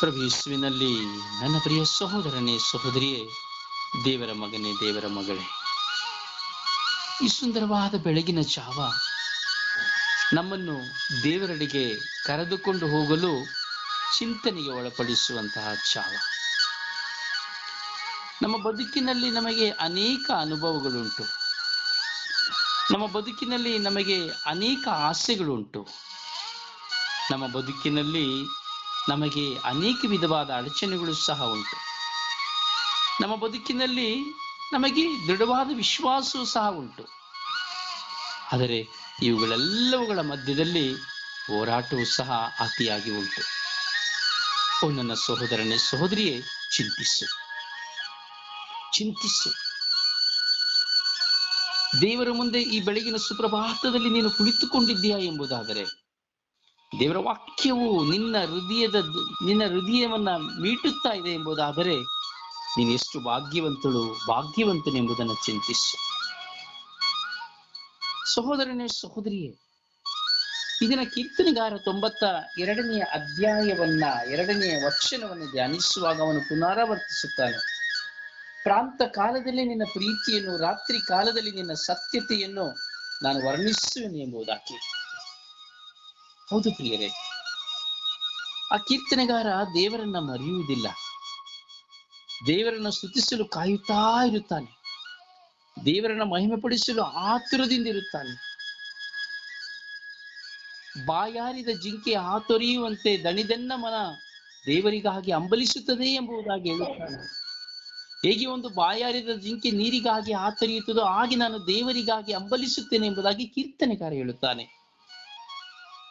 ಪ್ರಭು ಯೇಸುವಿನಲ್ಲಿ ನನ್ನ ಪ್ರಿಯ ಸಹೋದರನೇ ಸಹೋದರಿಯೇ, ದೇವರ ಮಗನೇ, ದೇವರ ಮಗಳೇ, ಈ ಸುಂದರವಾದ ಬೆಳಗಿನ ಜಾವ ನಮ್ಮನ್ನು ದೇವರಡೆಗೆ ಕರೆದುಕೊಂಡು ಹೋಗಲು ಚಿಂತನೆಗೆ ಒಳಪಡಿಸುವಂತಹ ಜಾವ. ನಮ್ಮ ಬದುಕಿನಲ್ಲಿ ನಮಗೆ ಅನೇಕ ಅನುಭವಗಳುಂಟು. ನಮ್ಮ ಬದುಕಿನಲ್ಲಿ ನಮಗೆ ಅನೇಕ ಆಸೆಗಳುಂಟು. ನಮ್ಮ ಬದುಕಿನಲ್ಲಿ ನಮಗೆ ಅನೇಕ ವಿಧವಾದ ಅಡಚಣೆಗಳು ಸಹ ಉಂಟು. ನಮ್ಮ ಬದುಕಿನಲ್ಲಿ ನಮಗೆ ದೃಢವಾದ ವಿಶ್ವಾಸವೂ ಸಹ ಉಂಟು. ಆದರೆ ಇವುಗಳೆಲ್ಲವುಗಳ ಮಧ್ಯದಲ್ಲಿ ಹೋರಾಟವೂ ಸಹ ಅತಿಯಾಗಿ ಉಂಟು. ಓ ನನ್ನ ಸಹೋದರನೇ ಸಹೋದರಿಯೇ, ಚಿಂತಿಸು. ಚಿಂತಿಸು. ದೇವರ ಮುಂದೆ ಈ ಬೆಳಗಿನ ಸುಪ್ರಭಾತದಲ್ಲಿ ನೀನು ಕುಳಿತುಕೊಂಡಿದ್ದೀಯಾ ಎಂಬುದಾದರೆ ದೇವರ ವಾಕ್ಯವು ನಿನ್ನ ಹೃದಯದ, ನಿನ್ನ ಹೃದಯವನ್ನ ಮೀಟುತ್ತಾ ಇದೆ ಎಂಬುದಾದರೆ ನೀನು ಎಷ್ಟು ಭಾಗ್ಯವಂತಳು ಎಂಬುದನ್ನು ಚಿಂತಿಸು. ಸಹೋದರನೇ, ಸಹೋದರಿಯೇ, ಇದನ್ನ ಕೀರ್ತನೆಗಾರ ತೊಂಬತ್ತ ಎರಡನೆಯ ಅಧ್ಯಾಯವನ್ನ ಎರಡನೆಯ ವಚನವನ್ನು ಧ್ಯಾನಿಸುವಾಗ ಅವನು ಪುನರಾವರ್ತಿಸುತ್ತಾನೆ. ಪ್ರಾಂತ ಕಾಲದಲ್ಲಿ ನಿನ್ನ ಪ್ರೀತಿಯನ್ನು, ರಾತ್ರಿ ಕಾಲದಲ್ಲಿ ನಿನ್ನ ಸತ್ಯತೆಯನ್ನು ನಾನು ವರ್ಣಿಸುವೆನು ಎಂಬುದಾಗಿ. ಹೌದು ಪ್ರಿಯರೇ. ಆ ಕೀರ್ತನೆಗಾರ ದೇವರನ್ನ ಮರೆಯುವುದಿಲ್ಲ. ದೇವರನ್ನ ಸ್ತುತಿಸಲು ಕಾಯುತ್ತಾ ಇರುತ್ತಾನೆ. ದೇವರನ್ನ ಮಹಿಮೆ ಪಡಿಸಲು ಆತುರದಿಂದ ಇರುತ್ತಾನೆ. ಬಾಯಾರಿದ ಜಿಂಕೆ ಆತೊರೆಯುವಂತೆ ದಣಿದನ್ನ ಮನ ದೇವರಿಗಾಗಿ ಅಂಬಲಿಸುತ್ತದೆ ಎಂಬುದಾಗಿ ಹೇಳುತ್ತಾನೆ. ಹೇಗೆ ಒಂದು ಬಾಯಾರಿದ ಜಿಂಕೆ ನೀರಿಗಾಗಿ ಆತರಿಯುತ್ತದೋ ಹಾಗೆ ನಾನು ದೇವರಿಗಾಗಿ ಅಂಬಲಿಸುತ್ತೇನೆ ಎಂಬುದಾಗಿ ಕೀರ್ತನೆಕಾರ ಹೇಳುತ್ತಾನೆ.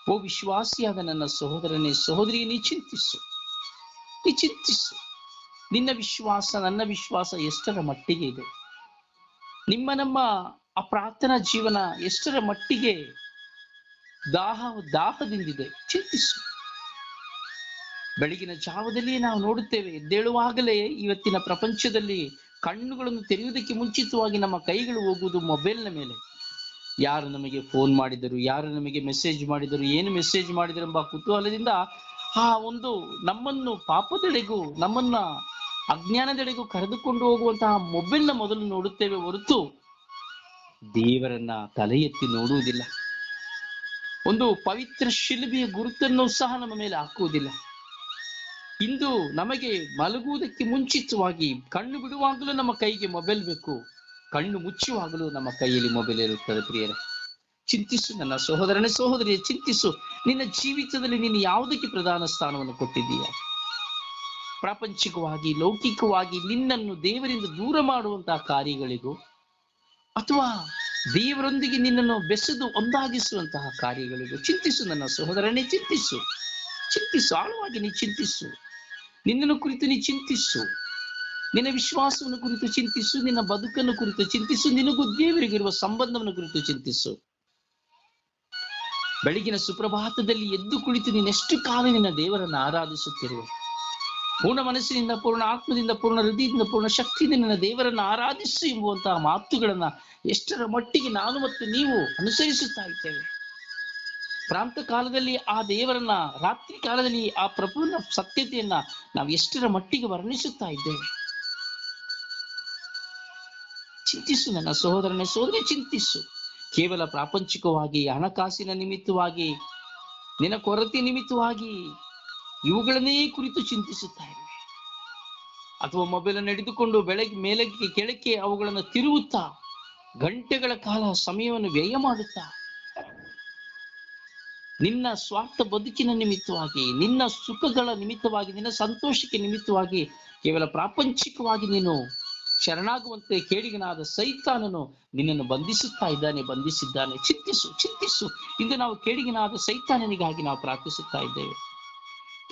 ಓ ವಿಶ್ವಾಸಿಯಾದ ನನ್ನ ಸಹೋದರನೇ ಸಹೋದರಿ ನೀ ಚಿಂತಿಸು ನೀ ಚಿಂತಿಸು. ನಿನ್ನ ವಿಶ್ವಾಸ, ನನ್ನ ವಿಶ್ವಾಸ ಎಷ್ಟರ ಮಟ್ಟಿಗೆ ಇದೆ? ನಿಮ್ಮ, ನಮ್ಮ ಆ ಪ್ರಾರ್ಥನಾ ಜೀವನ ಎಷ್ಟರ ಮಟ್ಟಿಗೆ ದಾಹ, ದಾಹದಿಂದಿದೆ? ಚಿಂತಿಸು. ಬೆಳಗಿನ ಜಾವದಲ್ಲಿ ನಾವು ನೋಡುತ್ತೇವೆ, ಎದ್ದೇಳುವಾಗಲೇ ಇವತ್ತಿನ ಪ್ರಪಂಚದಲ್ಲಿ ಕಣ್ಣುಗಳನ್ನು ತೆರೆಯುವುದಕ್ಕೆ ಮುಂಚಿತವಾಗಿ ನಮ್ಮ ಕೈಗಳು ಹೋಗುವುದು ಮೊಬೈಲ್ನ ಮೇಲೆ. ಯಾರು ನಮಗೆ ಫೋನ್ ಮಾಡಿದರು, ಯಾರು ನಮಗೆ ಮೆಸೇಜ್ ಮಾಡಿದರು, ಏನು ಮೆಸೇಜ್ ಮಾಡಿದರು ಎಂಬ ಕುತೂಹಲದಿಂದ ಆ ಒಂದು ನಮ್ಮನ್ನು ಪಾಪದೆಡೆಗೂ, ನಮ್ಮನ್ನ ಅಜ್ಞಾನದೆಡೆಗೂ ಕರೆದುಕೊಂಡು ಹೋಗುವಂತಹ ಮೊಬೈಲ್ನ ಮೊದಲು ನೋಡುತ್ತೇವೆ ಹೊರತು ದೇವರನ್ನ ತಲೆ ಎತ್ತಿ ನೋಡುವುದಿಲ್ಲ. ಒಂದು ಪವಿತ್ರ ಶಿಲ್ಬೆಯ ಗುರುತನ್ನು ಸಹ ನಮ್ಮ ಮೇಲೆ ಹಾಕುವುದಿಲ್ಲ. ಇಂದು ನಮಗೆ ಮಲಗುವುದಕ್ಕೆ ಮುಂಚಿತವಾಗಿ ಕಣ್ಣು ಬಿಡುವಾಗಲೂ ನಮ್ಮ ಕೈಗೆ ಮೊಬೈಲ್ ಬೇಕು. ಕಣ್ಣು ಮುಚ್ಚುವಾಗಲೂ ನಮ್ಮ ಕೈಯಲ್ಲಿ ಮೊಬೈಲ್ ಇರುತ್ತದೆ ಪ್ರಿಯರೇ. ಚಿಂತಿಸು ನನ್ನ ಸಹೋದರನೇ, ಸಹೋದರಿಯ, ಚಿಂತಿಸು. ನಿನ್ನ ಜೀವಿತದಲ್ಲಿ ನೀನು ಯಾವುದಕ್ಕೆ ಪ್ರಧಾನ ಸ್ಥಾನವನ್ನು ಕೊಟ್ಟಿದ್ದೀಯ? ಪ್ರಾಪಂಚಿಕವಾಗಿ, ಲೌಕಿಕವಾಗಿ ನಿನ್ನನ್ನು ದೇವರಿಂದ ದೂರ ಮಾಡುವಂತಹ ಕಾರ್ಯಗಳಿಗೂ ಅಥವಾ ದೇವರೊಂದಿಗೆ ನಿನ್ನನ್ನು ಬೆಸೆದು ಒಂದಾಗಿಸುವಂತಹ ಕಾರ್ಯಗಳಿಗೂ ಚಿಂತಿಸು ನನ್ನ ಸಹೋದರನೇ, ಚಿಂತಿಸು. ಚಿಂತಿಸು, ಆಳವಾಗಿ ನೀ ಚಿಂತಿಸು. ನಿನ್ನನ್ನು ಕುರಿತು ನೀ ಚಿಂತಿಸು. ನಿನ್ನ ವಿಶ್ವಾಸವನ್ನು ಕುರಿತು ಚಿಂತಿಸು, ನಿನ್ನ ಬದುಕನ್ನು ಕುರಿತು ಚಿಂತಿಸು, ನಿನಗೂ ದೇವರಿಗಿರುವ ಸಂಬಂಧವನ್ನು ಕುರಿತು ಚಿಂತಿಸು. ಬೆಳಗಿನ ಸುಪ್ರಭಾತದಲ್ಲಿ ಎದ್ದು ಕುಳಿತು ನೀನೆಷ್ಟು ಕಾಲ ನಿನ್ನ ದೇವರನ್ನು ಆರಾಧಿಸುತ್ತಿರುವೆ. ಪೂರ್ಣ ಮನಸ್ಸಿನಿಂದ, ಪೂರ್ಣ ಆತ್ಮದಿಂದ, ಪೂರ್ಣ ಹೃದಯದಿಂದ, ಪೂರ್ಣ ಶಕ್ತಿಯಿಂದ ನಿನ್ನ ದೇವರನ್ನು ಆರಾಧಿಸು ಎಂಬುವಂತಹ ಮಾತುಗಳನ್ನ ಎಷ್ಟರ ಮಟ್ಟಿಗೆ ನಾನು ಮತ್ತು ನೀವು ಅನುಸರಿಸುತ್ತಾ ಇದ್ದೇವೆ. ಪ್ರಾಂತ ಕಾಲದಲ್ಲಿ ಆ ದೇವರನ್ನ, ರಾತ್ರಿ ಕಾಲದಲ್ಲಿ ಆ ಪ್ರಭುವಿನ ಸತ್ಯತೆಯನ್ನ ನಾವು ಎಷ್ಟರ ಮಟ್ಟಿಗೆ ವರ್ಣಿಸುತ್ತಾ ಇದ್ದೇವೆ. ಚಿಂತಿಸು ನನ್ನ ಸಹೋದರನ ಸೋದರಿ ಚಿಂತಿಸು. ಕೇವಲ ಪ್ರಾಪಂಚಿಕವಾಗಿ, ಹಣಕಾಸಿನ ನಿಮಿತ್ತವಾಗಿ, ನಿನ್ನ ಕೊರತೆ ನಿಮಿತ್ತವಾಗಿ ಇವುಗಳನ್ನೇ ಕುರಿತು ಚಿಂತಿಸುತ್ತಾ ಇರುವೆ ಅಥವಾ ಮೊಬೈಲ್ ಅನ್ನು ಹಿಡಿದುಕೊಂಡು ಬೆಳಗ್ಗೆ ಮೇಲಕ್ಕೆ ಕೆಳಕ್ಕೆ ಅವುಗಳನ್ನು ತಿರುಗುತ್ತಾ ಗಂಟೆಗಳ ಕಾಲ ಸಮಯವನ್ನು ವ್ಯಯ ಮಾಡುತ್ತಾ, ನಿನ್ನ ಸ್ವಾರ್ಥ ಬದುಕಿನ ನಿಮಿತ್ತವಾಗಿ, ನಿನ್ನ ಸುಖಗಳ ನಿಮಿತ್ತವಾಗಿ, ನಿನ್ನ ಸಂತೋಷಕ್ಕೆ ನಿಮಿತ್ತವಾಗಿ, ಕೇವಲ ಪ್ರಾಪಂಚಿಕವಾಗಿ ನೀನು ಶರಣಾಗುವಂತೆ ಕೇಡಿಗನಾದ ಸೈತಾನನು ನಿನ್ನನ್ನು ಬಂಧಿಸುತ್ತಾ ಇದ್ದಾನೆ, ಬಂಧಿಸಿದ್ದಾನೆ. ಚಿಂತಿಸು ಚಿಂತಿಸು ಇಂದು ನಾವು ಕೇಡಿಗನಾದ ಸೈತಾನನಿಗಾಗಿ ನಾವು ಪ್ರಾರ್ಥಿಸುತ್ತಾ ಇದ್ದೇವೆ.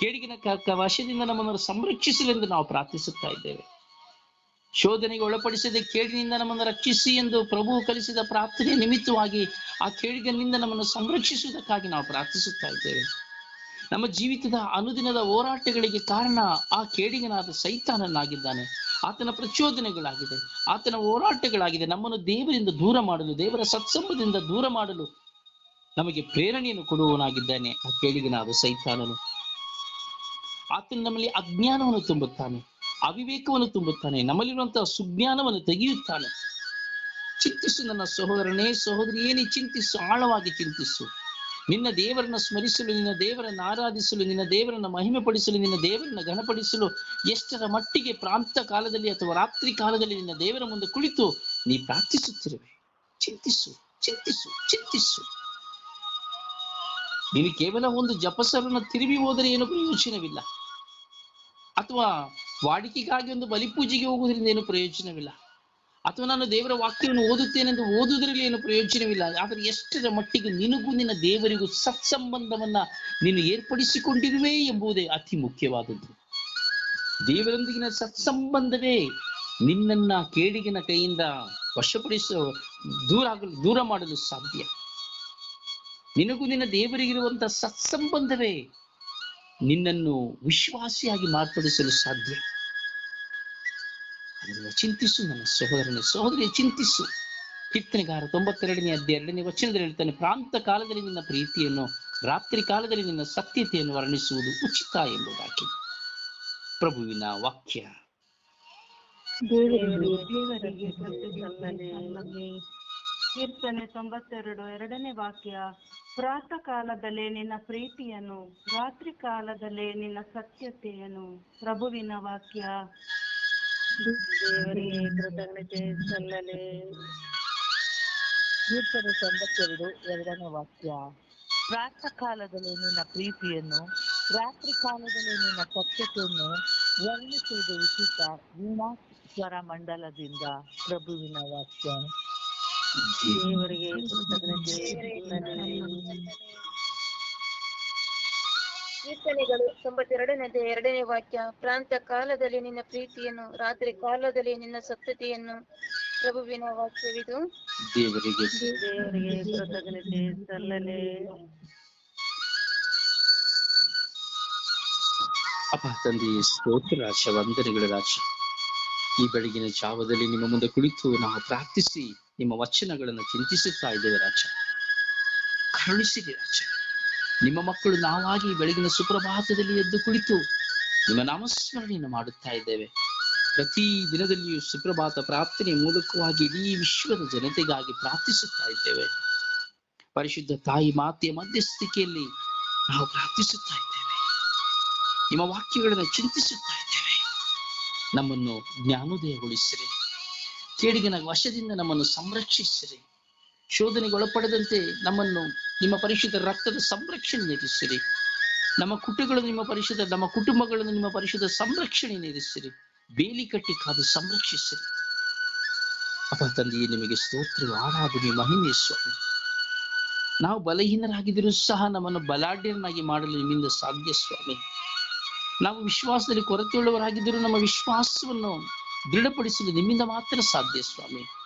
ಕೇಡಿಗಿನ ವಶದಿಂದ ನಮ್ಮನ್ನು ಸಂರಕ್ಷಿಸಲೆಂದು ನಾವು ಪ್ರಾರ್ಥಿಸುತ್ತಾ ಇದ್ದೇವೆ. ಶೋಧನೆಗೆ ಒಳಪಡಿಸದೆ ಕೇಡಿನಿಂದ ನಮ್ಮನ್ನು ರಕ್ಷಿಸಿ ಎಂದು ಪ್ರಭು ಕಲಿಸಿದ ಪ್ರಾರ್ಥನೆ ನಿಮಿತ್ತವಾಗಿ ಆ ಕೇಡಿಗನಿಂದ ನಮ್ಮನ್ನು ಸಂರಕ್ಷಿಸುವುದಕ್ಕಾಗಿ ನಾವು ಪ್ರಾರ್ಥಿಸುತ್ತಾ ಇದ್ದೇವೆ. ನಮ್ಮ ಜೀವಿತದ ಅನುದಿನದ ಹೋರಾಟಗಳಿಗೆ ಕಾರಣ ಆ ಕೇಡಿಗನಾದ ಸೈತಾನನಾಗಿದ್ದಾನೆ. ಆತನ ಪ್ರಚೋದನೆಗಳಾಗಿದೆ, ಆತನ ಹೋರಾಟಗಳಾಗಿದೆ. ನಮ್ಮನ್ನು ದೇವರಿಂದ ದೂರ ಮಾಡಲು, ದೇವರ ಸತ್ಸಂಗದಿಂದ ದೂರ ಮಾಡಲು ನಮಗೆ ಪ್ರೇರಣೆಯನ್ನು ಕೊಡುವವನಾಗಿದ್ದಾನೆ ಆ ಕೇಳಿಗನಾದ ಸೈತಾನನು. ಆತನು ನಮ್ಮಲ್ಲಿ ಅಜ್ಞಾನವನ್ನು ತುಂಬುತ್ತಾನೆ, ಅವಿವೇಕವನ್ನು ತುಂಬುತ್ತಾನೆ, ನಮ್ಮಲ್ಲಿರುವಂತಹ ಸುಜ್ಞಾನವನ್ನು ತೆಗೆಯುತ್ತಾನೆ. ಚಿಂತಿಸು ನನ್ನ ಸಹೋದರನೇ, ಸಹೋದರಿಯೇ, ನೀ ಚಿಂತಿಸು, ಆಳವಾಗಿ ಚಿಂತಿಸು. ನಿನ್ನ ದೇವರನ್ನ ಸ್ಮರಿಸಲು, ನಿನ್ನ ದೇವರನ್ನ ಆರಾಧಿಸಲು, ನಿನ್ನ ದೇವರನ್ನ ಮಹಿಮೆ ಪಡಿಸಲು ನಿನ್ನ ದೇವರನ್ನ ಘನಪಡಿಸಲು ಎಷ್ಟರ ಮಟ್ಟಿಗೆ ಪ್ರಾಂತ ಕಾಲದಲ್ಲಿ ಅಥವಾ ರಾತ್ರಿ ಕಾಲದಲ್ಲಿ ನಿನ್ನ ದೇವರ ಮುಂದೆ ಕುಳಿತು ನೀ ಪ್ರಾರ್ಥಿಸುತ್ತಿರುವೆ. ಚಿಂತಿಸು ಚಿಂತಿಸು ಚಿಂತಿಸು. ನೀನು ಕೇವಲ ಒಂದು ಜಪಸರನ್ನ ತಿರುವಿ ಹೋದರೆ ಏನು ಪ್ರಯೋಜನವಿಲ್ಲ. ಅಥವಾ ವಾಡಿಕೆಗಾಗಿ ಒಂದು ಬಲಿಪೂಜೆಗೆ ಹೋಗುವುದರಿಂದ ಏನು ಪ್ರಯೋಜನವಿಲ್ಲ. ಅಥವಾ ನಾನು ದೇವರ ವಾಕ್ಯವನ್ನು ಓದುತ್ತೇನೆಂದು ಓದುವುದರಲ್ಲಿ ಏನು ಪ್ರಯೋಜನವಿಲ್ಲ. ಆದರೆ ಎಷ್ಟರ ಮಟ್ಟಿಗೆ ನಿನಗೂ ನಿನ್ನ ದೇವರಿಗೂ ಸತ್ಸಂಬಂಧವನ್ನ ನೀನು ಏರ್ಪಡಿಸಿಕೊಂಡಿರುವೆ ಎಂಬುದೇ ಅತಿ ಮುಖ್ಯವಾದದ್ದು. ದೇವರೊಂದಿಗಿನ ಸತ್ಸಂಬಂಧವೇ ನಿನ್ನನ್ನ ಕೇಡಿಗಿನ ಕೈಯಿಂದ ವಶಪಡಿಸ, ದೂರ ಆಗಲು, ದೂರ ಮಾಡಲು ಸಾಧ್ಯ. ನಿನಗೂ ನಿನ್ನ ದೇವರಿಗಿರುವಂತಹ ಸತ್ಸಂಬಂಧವೇ ನಿನ್ನನ್ನು ವಿಶ್ವಾಸಿಯಾಗಿ ಮಾರ್ಪಡಿಸಲು ಸಾಧ್ಯ. ಚಿಂತಿಸು, ನನ್ನ ಸಹೋದರನೇ ಸಹೋದರಿ ಚಿಂತಿಸು. ಕೀರ್ತನೆಗಾರ ತೊಂಬತ್ತೆರಡನೇ ಅಧ್ಯಾಯದಲ್ಲಿ ವಚನದಲ್ಲಿ ಹೇಳ್ತಾನೆ, ಪ್ರಾಂತ ಕಾಲದಲ್ಲಿ ನಿನ್ನ ಪ್ರೀತಿಯನ್ನು, ರಾತ್ರಿ ಕಾಲದಲ್ಲಿ ನಿನ್ನ ಸತ್ಯತೆಯನ್ನು ವರ್ಣಿಸುವುದು ಉಚಿತ ಎಂಬುದಾಗಿ. ಪ್ರಭುವಿನ ವಾಕ್ಯ. ಕೀರ್ತನೆ ತೊಂಬತ್ತೆರಡು ಎರಡನೇ ವಾಕ್ಯ, ಪ್ರಾತಃ ಕಾಲದಲ್ಲಿ ನಿನ್ನ ಪ್ರೀತಿಯನ್ನು, ರಾತ್ರಿ ಕಾಲದಲ್ಲಿ ನಿನ್ನ ಸತ್ಯತೆಯನ್ನು. ಪ್ರಭುವಿನ ವಾಕ್ಯ. ದೇವರಿಗೆ ಕೃತಜ್ಞತೆ ಸಲ್ಲಲಿ. ಕೀರ್ತನೆ ತೊಂಬತ್ತೆರಡು ಎರಡನೇ ವಾಕ್ಯ. ಪ್ರಾತಃ ಕಾಲದಲ್ಲಿ ನಿನ್ನ ಪ್ರೀತಿಯನ್ನು ರಾತ್ರಿ ಕಾಲದಲ್ಲಿ ನಿನ್ನ ಸತ್ಯತೆಯನ್ನು ವರ್ಣಿಸುವುದು ಉಚಿತ ವೀಣಾ ಸ್ವರ ಮಂಡಲದಿಂದ ಪ್ರಭುವಿನ ವಾಕ್ಯ. ದೇವರಿಗೆ ಕೃತಜ್ಞತೆ ಸಲ್ಲಲಿ. ಕೀರ್ತನೆಗಳು ತೊಂಬತ್ತೆರಡನೇ ಎರಡನೇ ವಾಕ್ಯ ಪ್ರಾಂತ ಕಾಲದಲ್ಲಿ ನಿನ್ನ ಪ್ರೀತಿಯನ್ನು ರಾತ್ರಿ ಕಾಲದಲ್ಲಿ ನಿನ್ನ ಸತ್ಯತೆಯನ್ನು ಪ್ರಭುವಿನ ವಾಕ್ಯವಿದು. ದೇವರಿಗೆ ದೇವರಿಗೆ ಕೃತಜ್ಞತೆ ಸಲ್ಲಲಿ. ಅಪ್ಪ ತಂದೆಯ ಸ್ತೋತ್ರ ರಾಜ ವಂದನೆಗಳ ರಾಜ. ಈ ಬೆಳಗಿನ ಜಾವದಲ್ಲಿ ನಿಮ್ಮ ಮುಂದೆ ಕುಳಿತು ನಾವು ಪ್ರಾರ್ಥಿಸಿ ನಿಮ್ಮ ವಚನಗಳನ್ನು ಚಿಂತಿಸುತ್ತಾ ಇದ್ದೇವೆ ರಾಜ. ಕರುಣಿಸಿದೆ ರಾಜ. ನಿಮ್ಮ ಮಕ್ಕಳು ನಾವಾಗಿ ಬೆಳಗಿನ ಸುಪ್ರಭಾತದಲ್ಲಿ ಎದ್ದು ಕುಳಿತು ನಿಮ್ಮ ನಾಮಸ್ಮರಣೆಯನ್ನು ಮಾಡುತ್ತಾ ಇದ್ದೇವೆ. ಪ್ರತಿ ದಿನದಲ್ಲಿಯೂ ಸುಪ್ರಭಾತ ಪ್ರಾರ್ಥನೆ ಮೂಲಕವಾಗಿ ಇಡೀ ವಿಶ್ವದ ಜನತೆಗಾಗಿ ಪ್ರಾರ್ಥಿಸುತ್ತಾ ಇದ್ದೇವೆ. ಪರಿಶುದ್ಧ ತಾಯಿ ಮಾತೆಯ ಮಧ್ಯಸ್ಥಿಕೆಯಲ್ಲಿ ನಾವು ಪ್ರಾರ್ಥಿಸುತ್ತಾ ಇದ್ದೇವೆ. ನಿಮ್ಮ ವಾಕ್ಯಗಳನ್ನು ಚಿಂತಿಸುತ್ತಾ ಇದ್ದೇವೆ. ನಮ್ಮನ್ನು ಜ್ಞಾನೋದಯಗೊಳಿಸಿರಿ. ಕೇಡಿಗಿನ ವಶದಿಂದ ನಮ್ಮನ್ನು ಸಂರಕ್ಷಿಸಿರಿ. ಶೋಧನೆಗೆ ಒಳಪಡದಂತೆ ನಮ್ಮನ್ನು ನಿಮ್ಮ ಪರಿಶುದ್ಧ ರಕ್ತದ ಸಂರಕ್ಷಣೆ ನೀಡಿಸಿರಿ. ನಮ್ಮ ಕುಟುಂಬಗಳು ನಿಮ್ಮ ಪರಿಶುದ್ಧ, ನಮ್ಮ ಕುಟುಂಬಗಳನ್ನು ನಿಮ್ಮ ಪರಿಶುದ್ಧ ಸಂರಕ್ಷಣೆ ನೀಡಿಸಿರಿ. ಬೇಲಿ ಕಟ್ಟಿ ಕಾದು ಸಂರಕ್ಷಿಸಿರಿ. ಅಪ್ಪ ತಂದೆಯೇ, ನಿಮಗೆ ಸ್ತೋತ್ರ ಆರಾಧನೆ ಮಹಿಮೆ, ಸ್ವಾಮಿ. ನಾವು ಬಲಹೀನರಾಗಿದ್ದರೂ ಸಹ ನಮ್ಮನ್ನು ಬಲಾಢ್ಯರನ್ನಾಗಿ ಮಾಡಲು ನಿಮ್ಮಿಂದ ಸಾಧ್ಯ, ಸ್ವಾಮಿ. ನಾವು ವಿಶ್ವಾಸದಲ್ಲಿ ಕೊರತೆಯುಳ್ಳವರಾಗಿದ್ದರೂ ನಮ್ಮ ವಿಶ್ವಾಸವನ್ನು ದೃಢಪಡಿಸಲು ನಿಮ್ಮಿಂದ ಮಾತ್ರ ಸಾಧ್ಯ, ಸ್ವಾಮಿ.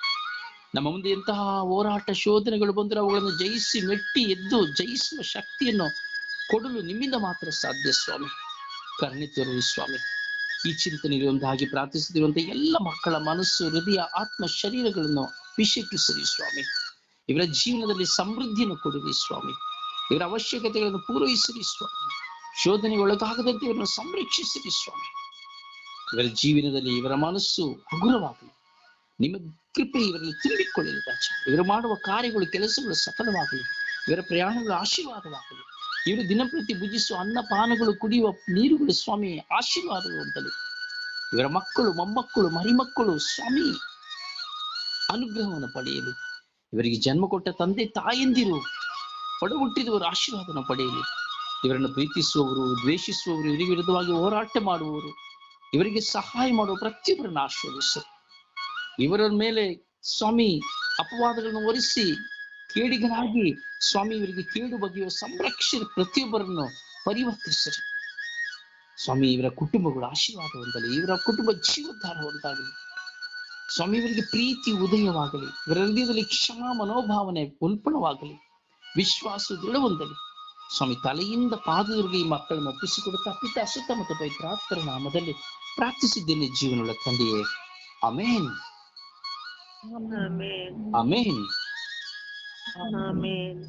ನಮ್ಮ ಮುಂದೆ ಎಂತಹ ಹೋರಾಟ ಶೋಧನೆಗಳು ಬಂದರೆ ಅವುಗಳನ್ನು ಜಯಿಸಿ ಮೆಟ್ಟಿ ಎದ್ದು ಜಯಿಸುವ ಶಕ್ತಿಯನ್ನು ಕೊಡಲು ನಿಮ್ಮಿಂದ ಮಾತ್ರ ಸಾಧ್ಯ ಸ್ವಾಮಿ. ಕರ್ಣಿ ಸ್ವಾಮಿ. ಈ ಚಿಂತನೆ ಇರುವಂತಾಗಿ ಪ್ರಾರ್ಥಿಸುತ್ತಿರುವಂತಹ ಎಲ್ಲ ಮಕ್ಕಳ ಮನಸ್ಸು, ಹೃದಯ, ಆತ್ಮ, ಶರೀರಗಳನ್ನು ಅಭಿಷೇಕಿಸಿರಿ ಸ್ವಾಮಿ. ಇವರ ಜೀವನದಲ್ಲಿ ಸಮೃದ್ಧಿಯನ್ನು ಕೊಡಿರಿ ಸ್ವಾಮಿ. ಇವರ ಅವಶ್ಯಕತೆಗಳನ್ನು ಪೂರೈಸಿರಿ ಸ್ವಾಮಿ. ಶೋಧನೆ ಒಳಗಾಗದಂತೆ ಇವರನ್ನು ಸಂರಕ್ಷಿಸಿರಿ ಸ್ವಾಮಿ. ಇವರ ಜೀವನದಲ್ಲಿ ಇವರ ಮನಸ್ಸು ಹಗುರವಾಗಲಿ ನಿಮ್ಮ ಕೃಪೆ ಇವರಲ್ಲಿ ತುಂಬಿಕೊಳ್ಳಲಿ ರಾಜ ಇವರು ಮಾಡುವ ಕಾರ್ಯಗಳು, ಕೆಲಸಗಳು ಸಫಲವಾಗಲಿ. ಇವರ ಪ್ರಯಾಣಗಳು ಆಶೀರ್ವಾದವಾಗಲಿ. ಇವರು ದಿನಪ್ರತಿ ಭುಜಿಸುವ ಅನ್ನಪಾನಗಳು ಕುಡಿಯುವ ನೀರುಗಳು ಸ್ವಾಮಿ ಆಶೀರ್ವಾದವಂತಲಿ ಇವರ ಮಕ್ಕಳು, ಮೊಮ್ಮಕ್ಕಳು, ಮರಿಮಕ್ಕಳು ಸ್ವಾಮಿ ಅನುಗ್ರಹವನ್ನು ಪಡೆಯಲಿ. ಇವರಿಗೆ ಜನ್ಮ ಕೊಟ್ಟ ತಂದೆ ತಾಯಂದಿರು ಒಡಹುಟ್ಟಿದವರು ಆಶೀರ್ವಾದವನ್ನು ಪಡೆಯಲಿ. ಇವರನ್ನು ಪ್ರೀತಿಸುವವರು, ದ್ವೇಷಿಸುವವರು ಇವರಿಗೆ ವಿರುದ್ಧವಾಗಿ ಹೋರಾಟ ಮಾಡುವವರು. ಇವರಿಗೆ ಸಹಾಯ ಮಾಡುವ ಪ್ರತಿಯೊಬ್ಬರನ್ನು ಆಶೀರ್ವದಿಸು ಇವರ ಮೇಲೆ ಸ್ವಾಮಿ ಅಪವಾದಗಳನ್ನು ಒರೆಸಿ ಕೇಡಿಗನಾಗಿ ಸ್ವಾಮಿ ಇವರಿಗೆ ಕೇಡು ಬಗೆಯುವ ಸಂರಕ್ಷಣೆ ಪ್ರತಿಯೊಬ್ಬರನ್ನು ಪರಿವರ್ತಿಸರಿ ಸ್ವಾಮಿ ಇವರ ಕುಟುಂಬಗಳು ಆಶೀರ್ವಾದ ಹೊಂದಲಿ ಇವರ ಕುಟುಂಬ ಜೀವೋದ್ಧಾರ ಹೊಂದಾಗಲಿ ಸ್ವಾಮಿ ಇವರಿಗೆ ಪ್ರೀತಿ ಉದಯವಾಗಲಿ, ಇವರ ಹೃದಯದಲ್ಲಿ ಕ್ಷಮಾ ಮನೋಭಾವನೆ ಉಲ್ಪಣವಾಗಲಿ, ವಿಶ್ವಾಸ ದೃಢ ಹೊಂದಲಿ. ಸ್ವಾಮಿ ತಲೆಯಿಂದ ಪಾದದುರ್ಗ ಈ ಮಕ್ಕಳನ್ನು ಒಪ್ಪಿಸಿಕೊಡುತ್ತಾ ಪಿತ ಸುತ್ತಮುತ್ತ ಪವಿತ್ರಾತ್ತರ ನಾಮದಲ್ಲಿ ಪ್ರಾರ್ಥಿಸಿದ್ದೇನೆ. ಜೀವನಗಳ ತಂದೆಯೇ ಅಮೇನ್ Amén. Amén. Amén.